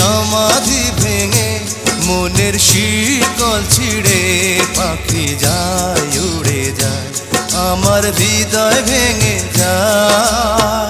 সমাধি ভেঙে মনের শীতল ছিঁড়ে পাখি যায় উড়ে যায় আমার হৃদয় ভেঙে যায়।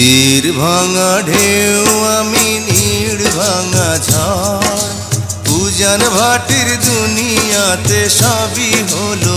তীর ভাঙা ঢেউ আমি নীড় ভাঙা ঝড়। পূজন ভাটির দুনিয়াতে সবই হলো